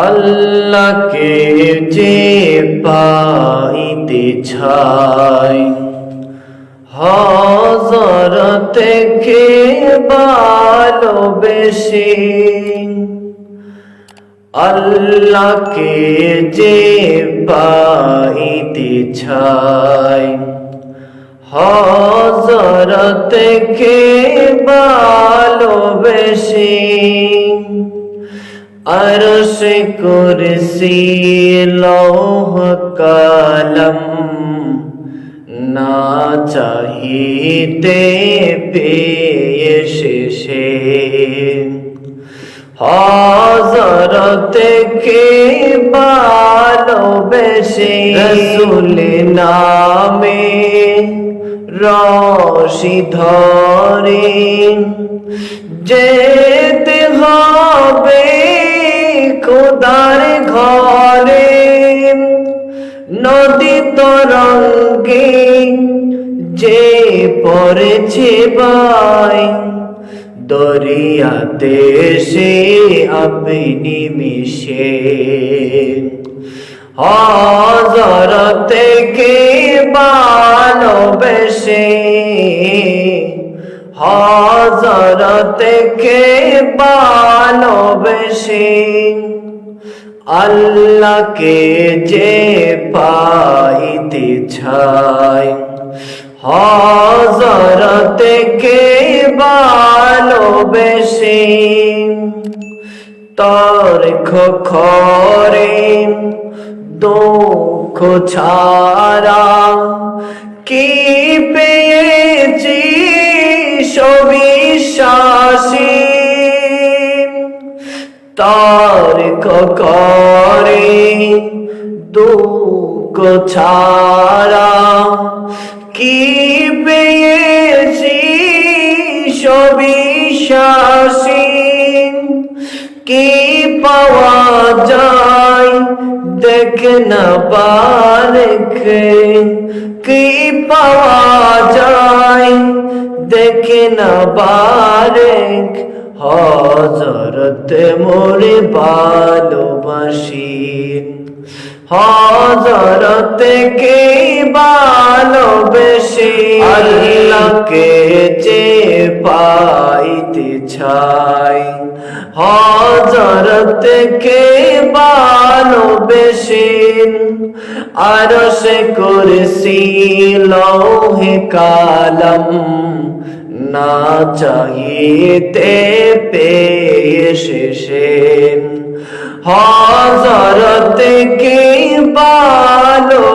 আল্লাহকে যে পাইতে ছাই হজর থেকে ভালোবেসে আল্লাহকে যে পাইতে ছাই হজর থেকে ভালোবেসে আরশ কুরসি লৌহ কলম, না চাহিতে পেয়ে শেষে। হজরতে কে ভালোবেসে রসুল নামে রশি ধরে। যেতে হবে খোদার ঘরে, নদী তরঙ্গে যে পড়েছে বাই দরিয়াতে সে আপনি মিশে। হজরতে কে ভালোবেসে হজরতে কে ভালোবেসে আল্লাহকে যে পাইতে ছাই হজরতে কে ভালোবেসে তোর খরে দুঃখ ছাড়া কি তার করে, দুঃখ ছাড়া কি পেয়েছি সবিশ্বাসী কি পাওয়া যায় দেখ না বারেখে কি পাওয়া যায় দেখে না বারেক হজরত মোরে ভালোবাসি হজরত কে ভালোবেসে আল্লাহকে যে পাইতে ছাই হজরত কে ভালোবেসে আর সে করেছি লৌহে কালম। না চাইতে পেয়ে শেষে হজরত কি ভালোবেসে